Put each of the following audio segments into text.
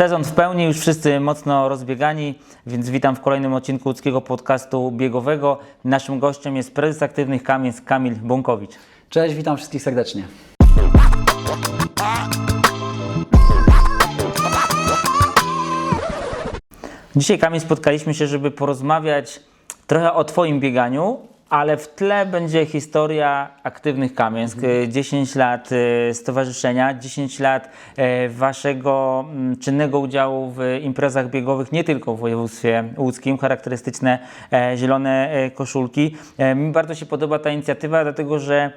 Sezon w pełni, już wszyscy mocno rozbiegani, więc witam w kolejnym odcinku łódzkiego podcastu biegowego. Naszym gościem jest prezes Aktywnych Kamień Kamil Bąkowicz. Cześć, witam wszystkich serdecznie. Dzisiaj Kamil spotkaliśmy się, żeby porozmawiać trochę o Twoim bieganiu, ale w tle będzie historia Aktywnych Kamieńsk. 10 lat e, stowarzyszenia, 10 lat e, Waszego mm, czynnego udziału w imprezach biegowych, nie tylko w województwie łódzkim, charakterystyczne e, zielone e, koszulki. E, Mi bardzo się podoba ta inicjatywa, dlatego że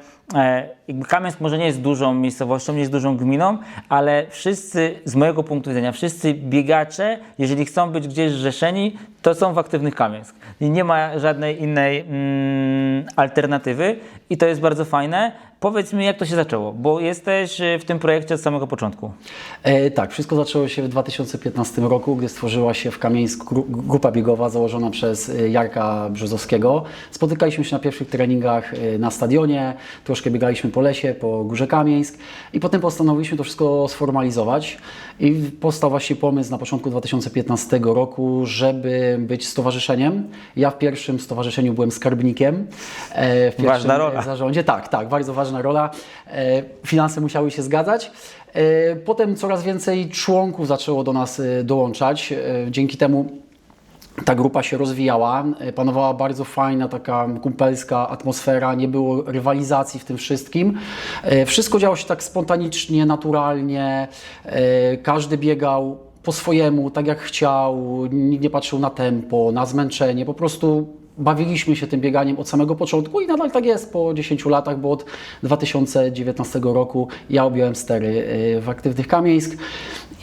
Kamieńsk może nie jest dużą miejscowością, nie jest dużą gminą, ale wszyscy, z mojego punktu widzenia, wszyscy biegacze, jeżeli chcą być gdzieś zrzeszeni, to są w Aktywnych Kamieńsk. I nie ma żadnej innej mm, alternatywy i to jest bardzo fajne. Powiedz mi, jak to się zaczęło, bo jesteś e, w tym projekcie od samego początku. E, tak, wszystko zaczęło się w 2015 roku, gdy stworzyła się w Kamieńsku gru- grupa biegowa założona przez e, Jarka Brzozowskiego. Spotykaliśmy się na pierwszych treningach e, na stadionie, troszkę biegaliśmy po lesie, po Górze Kamieńsk i potem postanowiliśmy to wszystko sformalizować i powstał właśnie pomysł na początku 2015 roku, żeby być stowarzyszeniem. Ja w pierwszym stowarzyszeniu byłem skarbnikiem. e, W pierwszym Ważna rola. zarządzie. Tak, tak, bardzo ważna rola. E, Finanse musiały się zgadzać. E, Potem coraz więcej członków zaczęło do nas e, dołączać. Dzięki temu ta grupa się rozwijała, panowała bardzo fajna, taka kumpelska atmosfera, nie było rywalizacji w tym wszystkim. Wszystko działo się tak spontanicznie, naturalnie, każdy biegał po swojemu, tak jak chciał, nikt nie patrzył na tempo, na zmęczenie, po prostu bawiliśmy się tym bieganiem od samego początku i nadal tak jest po 10 latach, bo od 2019 roku ja objąłem stery e, w Aktywnych Kamieńsk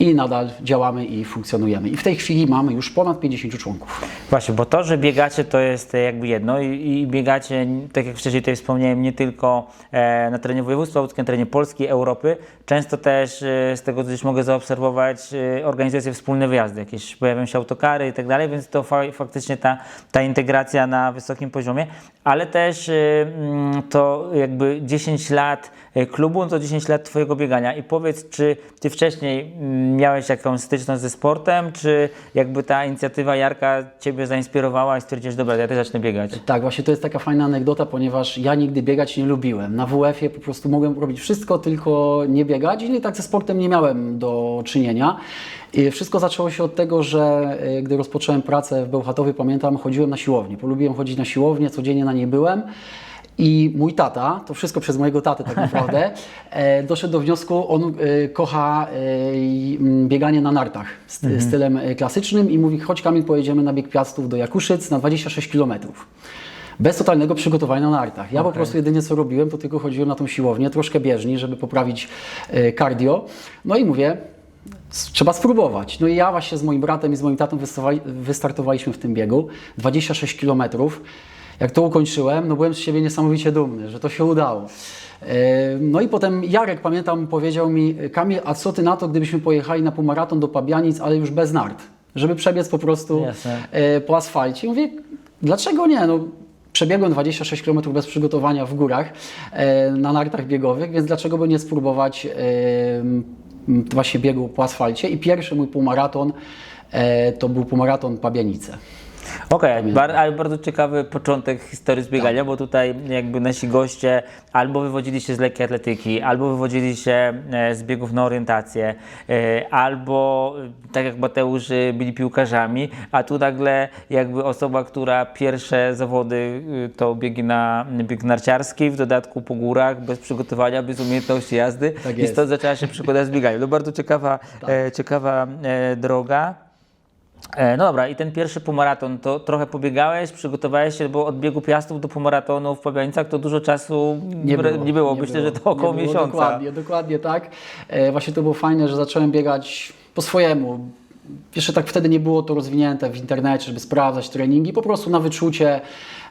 i nadal działamy i funkcjonujemy. I w tej chwili mamy już ponad 50 członków. Właśnie, bo to, że biegacie, to jest jakby jedno i, i biegacie, tak jak wcześniej tutaj wspomniałem, nie tylko e, na terenie województwa łódzkiego, na terenie Polski, Europy. Często też, e, z tego co gdzieś mogę zaobserwować, e, organizacje wspólne wyjazdy, jakieś pojawiają się autokary i tak dalej, więc to fa faktycznie ta, ta integracja na wysokim poziomie, ale też to jakby 10 lat klubu, no to 10 lat Twojego biegania. I powiedz, czy Ty wcześniej mm, miałeś jakąś styczność ze sportem, czy jakby ta inicjatywa Jarka Ciebie zainspirowała i stwierdziłeś, dobra, ja też zacznę biegać? Tak, właśnie to jest taka fajna anegdota, ponieważ ja nigdy biegać nie lubiłem. Na WF-ie po prostu mogłem robić wszystko, tylko nie biegać i tak ze sportem nie miałem do czynienia. I wszystko zaczęło się od tego, że e, gdy rozpocząłem pracę w Bełchatowie, pamiętam, chodziłem na siłownię. Polubiłem chodzić na siłownię, codziennie na niej byłem. I mój tata, to wszystko przez mojego tatę tak naprawdę, e, doszedł do wniosku, on e, kocha e, mm, bieganie na nartach st- stylem klasycznym i mówi, chodź Kamil, pojedziemy na bieg Piastów do Jakuszyc na 26 kilometrów. Bez totalnego przygotowania na nartach. Ja po prostu jedynie co robiłem, to tylko chodziłem na tą siłownię, troszkę bieżni, żeby poprawić cardio. No i mówię, trzeba spróbować. No i ja właśnie z moim bratem i z moim tatą wystartowaliśmy w tym biegu. 26 kilometrów. Jak to ukończyłem, no byłem z siebie niesamowicie dumny, że to się udało. E, No i potem Jarek, pamiętam, powiedział mi, Kamil, a co ty na to, gdybyśmy pojechali na półmaraton do Pabianic, ale już bez nart, żeby przebiec po prostu Jasne. e, po asfalcie. I mówię, dlaczego nie? No, przebiegłem 26 km bez przygotowania w górach e, na nartach biegowych, więc dlaczego by nie spróbować właśnie biegu po asfalcie? I pierwszy mój półmaraton to był półmaraton Pabianice. Okej, bar ale bardzo ciekawy początek historii zbiegania, bo tutaj jakby nasi goście albo wywodzili się z lekkiej atletyki, albo wywodzili się e, z biegów na orientację, e, albo e, tak jak Mateusz byli piłkarzami, a tu nagle jakby osoba, która pierwsze zawody to biegi na bieg narciarski, w dodatku po górach, bez przygotowania, bez umiejętności jazdy Tak i stąd zaczęła się przygoda z bieganiem. To bardzo ciekawa, e, ciekawa droga. E, No dobra, i ten pierwszy półmaraton, to trochę pobiegałeś, przygotowałeś się, bo od biegu Piastów do półmaratonu w Pabianicach to dużo czasu nie było. Nie było. Myślę, że to około Nie było, miesiąca. Dokładnie, dokładnie tak. E, właśnie to było fajne, że zacząłem biegać po swojemu. Jeszcze tak wtedy nie było to rozwinięte w internecie, żeby sprawdzać treningi, po prostu na wyczucie.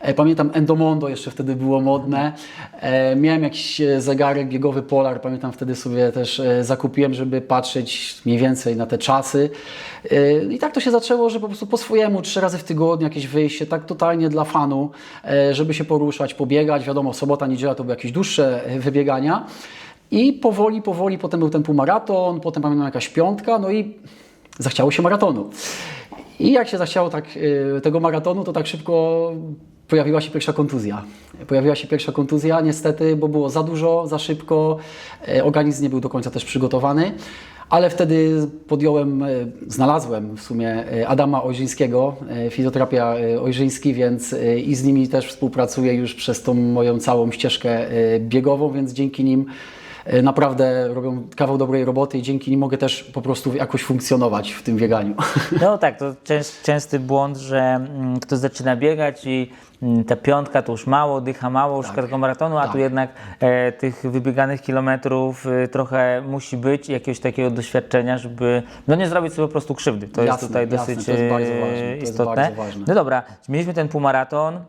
E, Pamiętam Endomondo jeszcze wtedy było modne. E, Miałem jakiś e, zegarek biegowy Polar, pamiętam wtedy sobie też zakupiłem, żeby patrzeć mniej więcej na te czasy. I tak to się zaczęło, że po prostu po swojemu, trzy razy w tygodniu jakieś wyjście, tak totalnie dla fanu, żeby się poruszać, pobiegać. Wiadomo, sobota, niedziela to były jakieś dłuższe wybiegania. I powoli, powoli potem był ten półmaraton, potem pamiętam jakaś piątka, no i zachciało się maratonu. I jak się zachciało tak, y, tego maratonu, to tak szybko pojawiła się pierwsza kontuzja. Pojawiła się pierwsza kontuzja, niestety, bo było za dużo, za szybko, y, organizm nie był do końca też przygotowany. Ale wtedy podjąłem, y, znalazłem w sumie y, Adama Ojrzyńskiego, fizjoterapia Ojrzyński, więc i z nimi też współpracuję już przez tą moją całą ścieżkę biegową, więc dzięki nim naprawdę robią kawał dobrej roboty i dzięki nim mogę też po prostu jakoś funkcjonować w tym bieganiu. No tak, to częst, częsty błąd, że mm, ktoś zaczyna biegać i mm, ta piątka to już mało, dycha mało, już tego maratonu, a tu tak. jednak e, tych wybieganych kilometrów e, trochę musi być, jakiegoś takiego doświadczenia, żeby no nie zrobić sobie po prostu krzywdy. To jest Jasne, tutaj jasne, dosyć to jest bardzo e, ważne, to jest istotne. bardzo ważne. No dobra, mieliśmy ten półmaraton,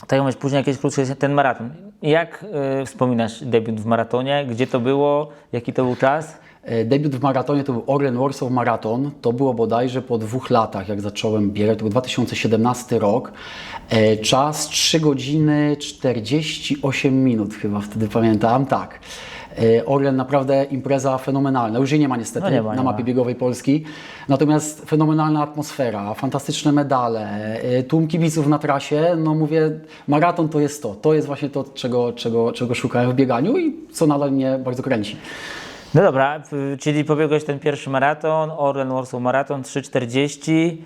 tak jak mówisz, później jakieś krótsze ten maraton. Jak e, wspominasz debiut w maratonie? Gdzie to było? Jaki to był czas? E, Debiut w maratonie to był Orlen Warsaw Marathon. To było bodajże po dwóch latach, jak zacząłem biegać. To był 2017 rok. E, Czas 3 godziny 48 minut chyba wtedy pamiętam. Tak. E, Orlen naprawdę impreza fenomenalna. Już jej nie ma niestety No nie ma, na nie mapie ma. biegowej Polski. Natomiast fenomenalna atmosfera, fantastyczne medale, e, tłum kibiców na trasie. No mówię, maraton to jest to. To jest właśnie to, czego, czego, czego szukałem w bieganiu i co nadal mnie bardzo kręci. No dobra, czyli pobiegłeś ten pierwszy maraton, Orlen Warsaw Maraton 3,40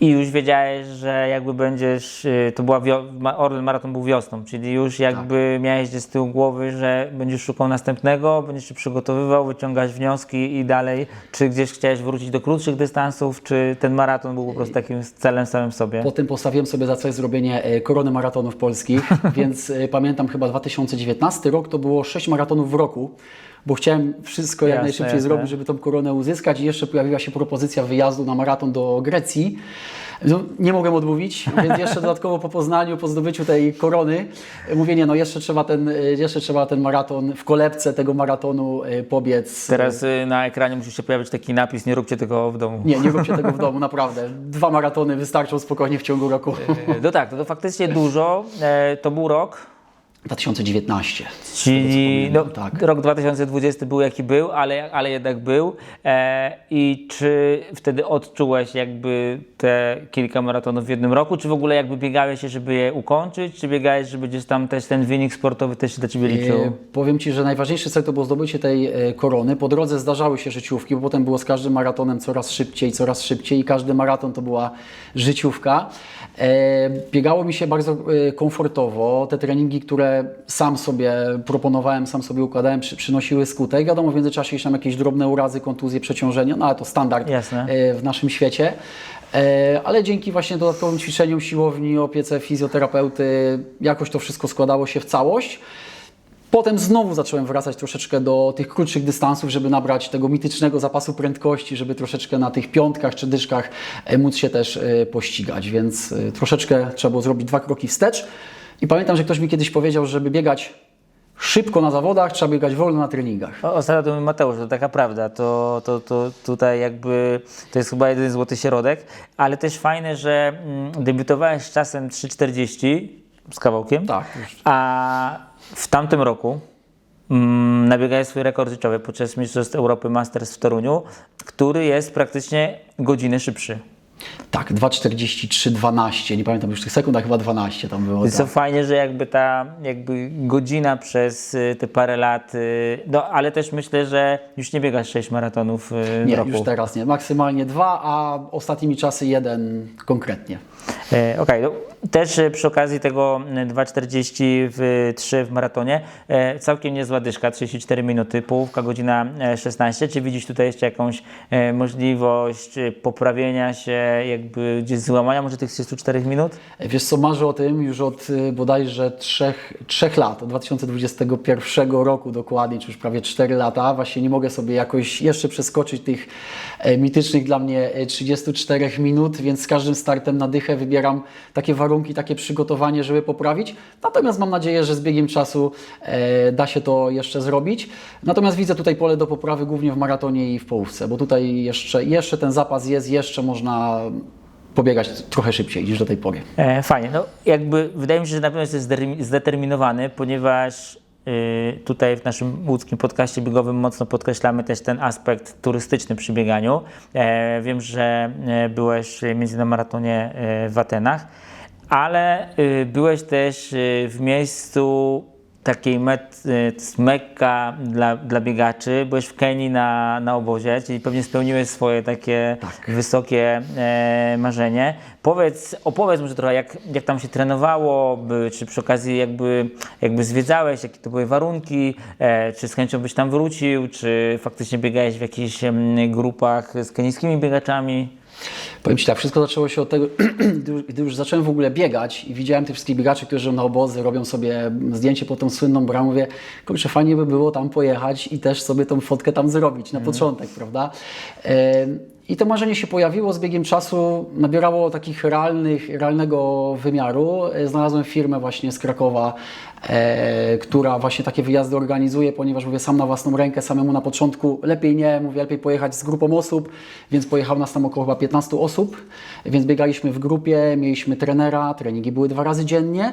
i już wiedziałeś, że jakby będziesz, y, to była wio- Orlen Maraton był wiosną, czyli już jakby miałeś gdzieś z tyłu głowy, że będziesz szukał następnego, będziesz się przygotowywał, wyciągać wnioski i dalej, czy gdzieś chciałeś wrócić do krótszych dystansów, czy ten maraton był po prostu takim celem samym sobie? Potem postawiłem sobie za cel zrobienie e, korony maratonów polskich, więc e, pamiętam chyba 2019 rok to było 6 maratonów w roku, bo chciałem wszystko jak Jasne, najszybciej jasne. zrobić, żeby tą koronę uzyskać i jeszcze pojawiła się propozycja wyjazdu na maraton do Grecji. No, nie mogłem odmówić, więc jeszcze dodatkowo po Poznaniu, po zdobyciu tej korony, mówię, nie no, jeszcze trzeba ten, jeszcze trzeba ten maraton w kolebce tego maratonu e, pobiec. Teraz y, na ekranie musi się pojawić taki napis, nie róbcie tego w domu. Nie, nie róbcie tego w domu, naprawdę. Dwa maratony wystarczą spokojnie w ciągu roku. Y, No tak, to, to faktycznie dużo, e, to był rok, 2019. Czyli no, tak. rok 2020 był jaki był, ale, ale jednak był. E, I czy wtedy odczułeś jakby te kilka maratonów w jednym roku, czy w ogóle jakby biegałeś się, żeby je ukończyć, czy biegałeś, żeby gdzieś tam też ten wynik sportowy też się dla Ciebie liczył? E, Powiem Ci, że najważniejszy cel to było zdobycie tej e, korony. Po drodze zdarzały się życiówki, bo potem było z każdym maratonem coraz szybciej, coraz szybciej i każdy maraton to była życiówka. E, Biegało mi się bardzo e, komfortowo. Te treningi, które sam sobie proponowałem, sam sobie układałem, przy, przynosiły skutek. Wiadomo, w międzyczasie tam jakieś drobne urazy, kontuzje, przeciążenia, no ale to standard Jasne. e, w naszym świecie. E, Ale dzięki właśnie dodatkowym ćwiczeniom siłowni, opiece fizjoterapeuty, jakoś to wszystko składało się w całość. Potem znowu zacząłem wracać troszeczkę do tych krótszych dystansów, żeby nabrać tego mitycznego zapasu prędkości, żeby troszeczkę na tych piątkach czy dyszkach e, móc się też pościgać, więc troszeczkę trzeba było zrobić dwa kroki wstecz. I pamiętam, że ktoś mi kiedyś powiedział, żeby biegać szybko na zawodach, trzeba biegać wolno na treningach. O, Ostatnio to Mateusz, to taka prawda, to, to, to tutaj jakby to jest chyba jeden złoty środek, ale też fajne, że mm, debiutowałeś czasem 3,40 z kawałkiem, Tak, już. a w tamtym roku mm, nabiegałeś swój rekord życiowy podczas Mistrzostw Europy Masters w Toruniu, który jest praktycznie godzinę szybszy. Tak, 2.43.12, nie pamiętam już tych sekund, a chyba 12 tam było. Więc Tak. fajnie, że jakby ta jakby godzina przez y, te parę lat, y, no ale też myślę, że już nie biegasz 6 maratonów y, Nie, roku. już teraz nie. Maksymalnie dwa, a ostatnimi czasy jeden konkretnie. E, Okej, no, też e, przy okazji tego e, 2,40 w 3 maratonie, e, całkiem niezła dyszka, 34 minuty, połówka godzina e, 16. Czy widzisz tutaj jeszcze jakąś e, możliwość e, poprawienia się, jakby gdzieś złamania może tych 34 minut? Wiesz co, marzę o tym już od bodajże trzech, trzech lat, od 2021 roku dokładnie, czy już prawie 4 lata. Właśnie nie mogę sobie jakoś jeszcze przeskoczyć tych e, mitycznych dla mnie e, 34 minut, więc z każdym startem na dychę wybieram takie warunki, takie przygotowanie, żeby poprawić. Natomiast mam nadzieję, że z biegiem czasu e, da się to jeszcze zrobić. Natomiast widzę tutaj pole do poprawy głównie w maratonie i w połówce, bo tutaj jeszcze, jeszcze ten zapas jest, jeszcze można pobiegać trochę szybciej niż do tej pory. E, fajnie, no jakby wydaje mi się, że na pewno jesteś zdetermi- zdeterminowany, ponieważ tutaj w naszym łódzkim podcaście biegowym mocno podkreślamy też ten aspekt turystyczny przy bieganiu. E, wiem, że e, byłeś między na maratonie e, w Atenach, ale y, byłeś też y, w miejscu takiej met, Mekka dla, dla biegaczy. Byłeś w Kenii na, na obozie, czyli pewnie spełniłeś swoje takie wysokie e, marzenie. Powiedz, opowiedz może trochę, jak, jak tam się trenowało, by, czy przy okazji jakby, jakby zwiedzałeś, jakie to były warunki, e, czy z chęcią byś tam wrócił, czy faktycznie biegałeś w jakichś em, grupach z kenijskimi biegaczami? Powiem Ci tak, wszystko zaczęło się od tego, gdy już- zacząłem w ogóle biegać i widziałem tych wszystkich biegaczy, którzy na obozy robią sobie zdjęcie pod tą słynną bramą, mówię, kurczę, fajnie by było tam pojechać i też sobie tą fotkę tam zrobić na początek, prawda? I to marzenie się pojawiło z biegiem czasu, nabierało takich realnych, realnego wymiaru. Znalazłem firmę właśnie z Krakowa, e, która właśnie takie wyjazdy organizuje, ponieważ mówię sam na własną rękę, samemu na początku. Lepiej nie, mówię lepiej pojechać z grupą osób, więc pojechał nas tam około chyba 15 osób, więc biegaliśmy w grupie, mieliśmy trenera, treningi były dwa razy dziennie,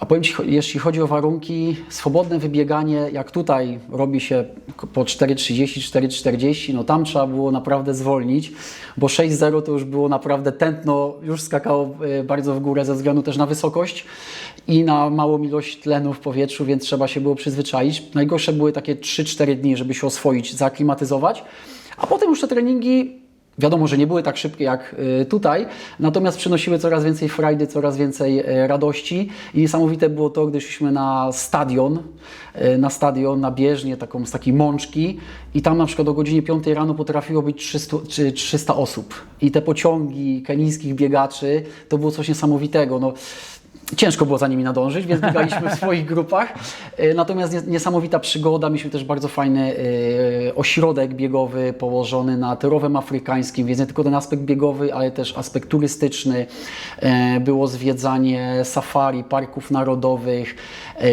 a powiem Ci, jeśli chodzi o warunki, swobodne wybieganie, jak tutaj robi się po 4,30, 4,40, no tam trzeba było naprawdę zwolnić, bo 6,0 to już było naprawdę tętno, już skakało e, bardzo w górę ze względu też na wysokość i na małą ilość tlenu w powietrzu, więc trzeba się było przyzwyczaić. Najgorsze były takie 3-4 dni, żeby się oswoić, zaaklimatyzować, a potem już te treningi Wiadomo, że nie były tak szybkie jak y, tutaj, natomiast przynosiły coraz więcej frajdy, coraz więcej e, radości. I niesamowite było to, gdy szliśmy na stadion, e, na stadion, na bieżnię taką z takiej mączki. I tam na przykład o godzinie 5 rano potrafiło być 300, czy 300 osób. I te pociągi kenijskich biegaczy to było coś niesamowitego. No, Ciężko było za nimi nadążyć, więc biegaliśmy w swoich grupach. E, Natomiast nie- niesamowita przygoda. Mieliśmy też bardzo fajny e, ośrodek biegowy położony nad rowem afrykańskim, więc nie tylko ten aspekt biegowy, ale też aspekt turystyczny. E, Było zwiedzanie safari, parków narodowych,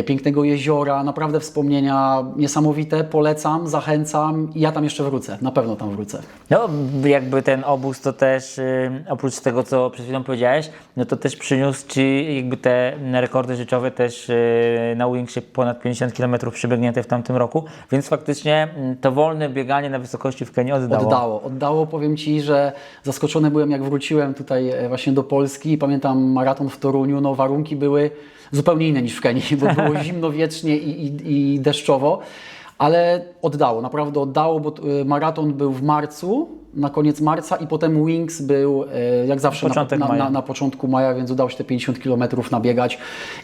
pięknego jeziora. Naprawdę wspomnienia niesamowite. Polecam, zachęcam ja tam jeszcze wrócę. Na pewno tam wrócę. No, jakby ten obóz to też, y, oprócz tego, co przed chwilą powiedziałeś, no to też przyniósł Ci jakby te rekordy życiowe też y, na Wingsie ponad 50 km przebiegnięte w tamtym roku, więc faktycznie mm, to wolne bieganie na wysokości w Kenii oddało. Oddało. Oddało. Powiem Ci, że zaskoczony byłem, jak wróciłem tutaj e, właśnie do Polski i pamiętam maraton w Toruniu, no warunki były zupełnie inne niż w Kenii, bo było zimno wiecznie i, i, i deszczowo, ale oddało, naprawdę oddało, bo e, maraton był w marcu, na koniec marca i potem Wings był e, jak zawsze na, na, na, na początku maja, więc udało się te 50 km nabiegać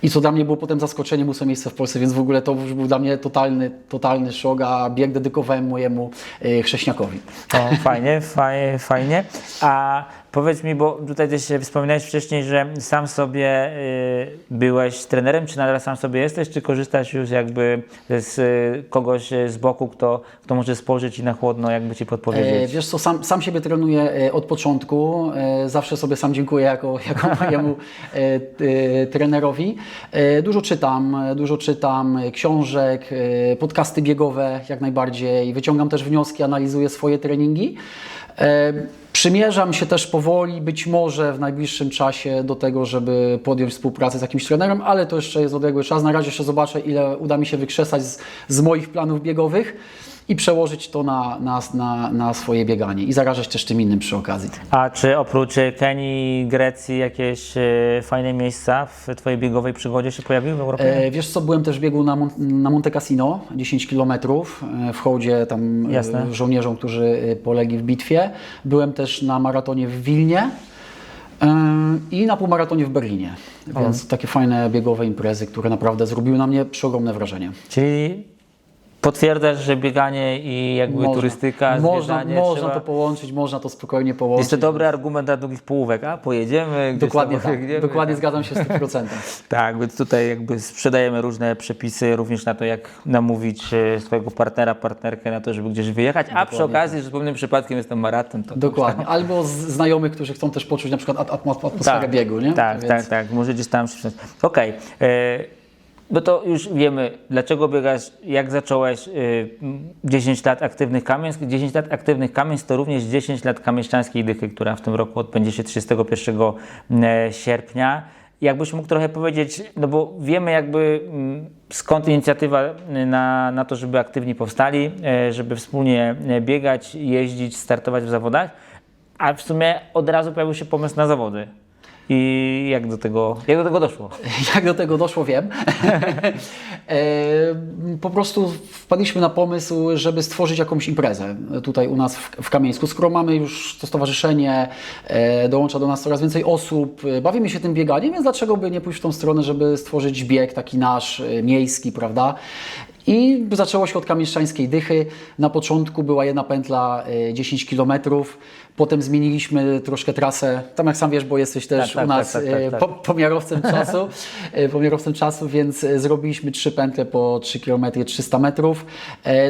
i co dla mnie było potem zaskoczeniem, ósme miejsce w Polsce, więc w ogóle to już był dla mnie totalny, totalny szok, a bieg dedykowałem mojemu e, chrześniakowi. O, fajnie, fajnie, fajnie. A powiedz mi, bo tutaj też wspominałeś wcześniej, że sam sobie y, byłeś trenerem, czy nadal sam sobie jesteś, czy korzystasz już jakby z y, kogoś y, z boku, kto, kto może spojrzeć i na chłodno jakby Ci E, podpowiedzieć? wiesz co, sam, sam siebie trenuję e, od początku. E, zawsze sobie sam dziękuję jako, jako mojemu e, e, trenerowi. E, dużo czytam, e, dużo czytam e, książek, e, podcasty biegowe jak najbardziej. Wyciągam też wnioski, analizuję swoje treningi. E, Przymierzam się też powoli, być może w najbliższym czasie do tego, żeby podjąć współpracę z jakimś trenerem, ale to jeszcze jest odległy czas. Na razie jeszcze zobaczę, ile uda mi się wykrzesać z, z moich planów biegowych i przełożyć to na, na, na, na swoje bieganie i zarażać też tym innym przy okazji. A czy oprócz y, Kenii, Grecji jakieś y, fajne miejsca w Twojej biegowej przygodzie się pojawiły w Europie? E, wiesz co, byłem też w biegu na, Mon- na Monte Cassino, 10 km w hołdzie tam e, Jasne. żołnierzom, którzy e, polegli w bitwie. Byłem też na maratonie w Wilnie e, i na półmaratonie w Berlinie. Więc takie fajne biegowe imprezy, które naprawdę zrobiły na mnie przeogromne wrażenie. Czyli potwierdzasz, że bieganie i jakby turystyka, można, można trzeba... to połączyć, można to spokojnie połączyć. Jest to dobry argument dla długich połówek, a pojedziemy, Dokładnie tam tak, dokładnie zgadzam się z 100%. Tak, więc tutaj jakby sprzedajemy różne przepisy również na to, jak namówić e, swojego partnera, partnerkę na to, żeby gdzieś wyjechać, a przy okazji, że zupełnym przypadkiem jest to maraton, to Dokładnie. Albo z znajomych, którzy chcą też poczuć na przykład at- atmo- atmosferę biegu, nie? Tak, Więc- tak, tak. Może gdzieś tam. Okej. e, No to już wiemy, dlaczego biegasz, jak zacząłeś m, 10 lat aktywnych Kamieńsk. 10 lat aktywnych Kamieńsk to również 10 lat kamieszczańskiej dychy, która w tym roku odbędzie się 31 e, sierpnia. Jakbyś mógł trochę powiedzieć, no bo wiemy jakby mm, skąd inicjatywa y, na, na to, żeby aktywni powstali, e, żeby wspólnie e, biegać, jeździć, startować w zawodach, a w sumie od razu pojawił się pomysł na zawody. I jak do tego, jak do tego doszło? Jak do tego doszło, wiem. E, po prostu wpadliśmy na pomysł, żeby stworzyć jakąś imprezę tutaj u nas w, w Kamieńsku. Skoro mamy już to stowarzyszenie, e, dołącza do nas coraz więcej osób, e, bawimy się tym bieganiem, więc dlaczego by nie pójść w tą stronę, żeby stworzyć bieg taki nasz, miejski, prawda? I zaczęło się od kamieszczańskiej dychy. Na początku była jedna pętla e, 10 km, potem zmieniliśmy troszkę trasę. Tam jak sam wiesz, bo jesteś też Tak, tak, u nas tak, tak, tak, e, tak. po- pomiarowcem czasu, e, pomiarowcem czasu, więc e, zrobiliśmy trzy pętle po 3 km 300 metrów.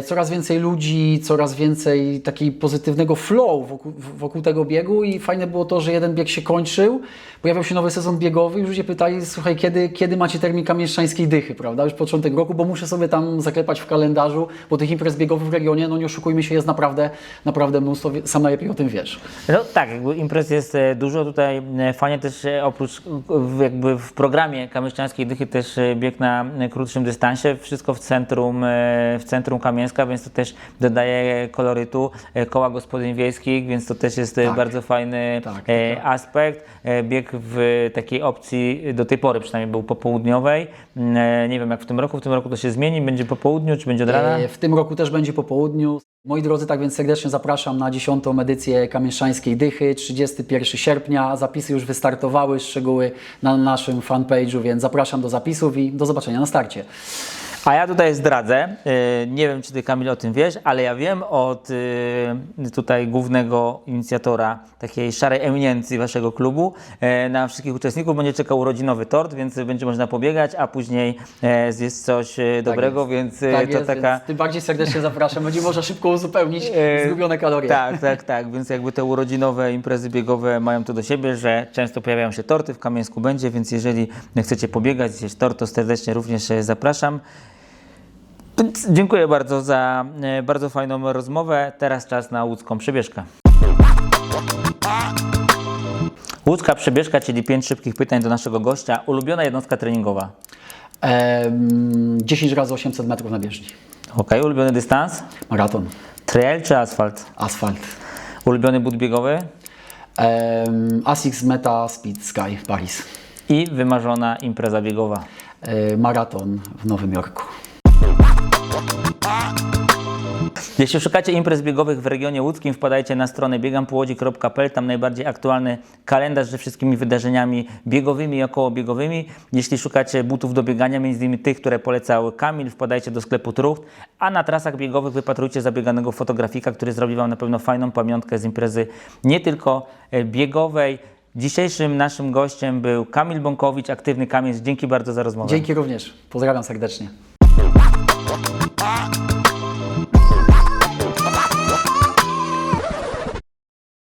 Coraz więcej ludzi, coraz więcej takiej pozytywnego flow wokół, wokół tego biegu i fajne było to, że jeden bieg się kończył, pojawiał się nowy sezon biegowy i ludzie pytali, słuchaj, kiedy, kiedy macie termin kamieszczańskiej dychy, prawda? Już początek roku, bo muszę sobie tam zaklepać w kalendarzu, bo tych imprez biegowych w regionie, no nie oszukujmy się, jest naprawdę, naprawdę mnóstwo, sam najlepiej o tym wiesz. No tak, jakby imprez jest e, dużo. Tutaj e, fajnie też e, oprócz w- jakby w programie Kamieściańskiej Dychy też bieg na krótszym dystansie. Wszystko w centrum, w centrum Kamieńska, więc to też dodaje kolorytu. Koła gospodyń wiejskich, więc to też jest Tak. bardzo fajny Tak, e, tak. aspekt. Bieg w takiej opcji do tej pory przynajmniej był popołudniowej. Mm, Nie wiem jak w tym roku. W tym roku to się zmieni. Będzie po południu, czy będzie od rana? W tym roku też będzie po południu. Moi drodzy, tak więc serdecznie zapraszam na 10. edycję Kamieszczańskiej Dychy, 31 sierpnia. Zapisy już wystartowały, szczegóły na naszym fanpage'u, więc zapraszam do zapisów i do zobaczenia na starcie. A ja tutaj zdradzę, y, nie wiem czy ty Kamil o tym wiesz, ale ja wiem od y, tutaj głównego inicjatora takiej szarej eminencji waszego klubu. y, Na wszystkich uczestników będzie czekał urodzinowy tort, więc będzie można pobiegać, a później zjeść coś y, dobrego, więc y, Tak to jest, taka... więc tym bardziej serdecznie zapraszam. Będzie można szybko uzupełnić zgubione kalorie. Tak, tak, tak. Więc jakby te urodzinowe imprezy biegowe mają to do siebie, że często pojawiają się torty w Kamieńsku będzie, więc jeżeli chcecie pobiegać, zjeść tort, to serdecznie również zapraszam. Dziękuję bardzo za e, bardzo fajną rozmowę. Teraz czas na łódzką przebieżkę. Łódzka przebieżka, czyli pięć szybkich pytań do naszego gościa. Ulubiona jednostka treningowa. Em, 10 razy 800 metrów na bieżni. Ok, ulubiony dystans? Maraton, Trail czy asfalt? asfalt. Ulubiony but biegowy? Em, Asics Meta Speed Sky Paris. I wymarzona impreza biegowa. E, Maraton w Nowym Jorku. Jeśli szukacie imprez biegowych w regionie łódzkim, wpadajcie na stronę biegampołodzi.pl, tam najbardziej aktualny kalendarz ze wszystkimi wydarzeniami biegowymi i okołobiegowymi. Jeśli szukacie butów do biegania, między innymi tych, które polecał Kamil, wpadajcie do sklepu Trucht, a na trasach biegowych wypatrujcie zabieganego fotografika, który zrobi Wam na pewno fajną pamiątkę z imprezy nie tylko e, biegowej. Dzisiejszym naszym gościem był Kamil Bąkowicz, aktywny Kamień. Dzięki bardzo za rozmowę. Dzięki również. Pozdrawiam serdecznie. hot.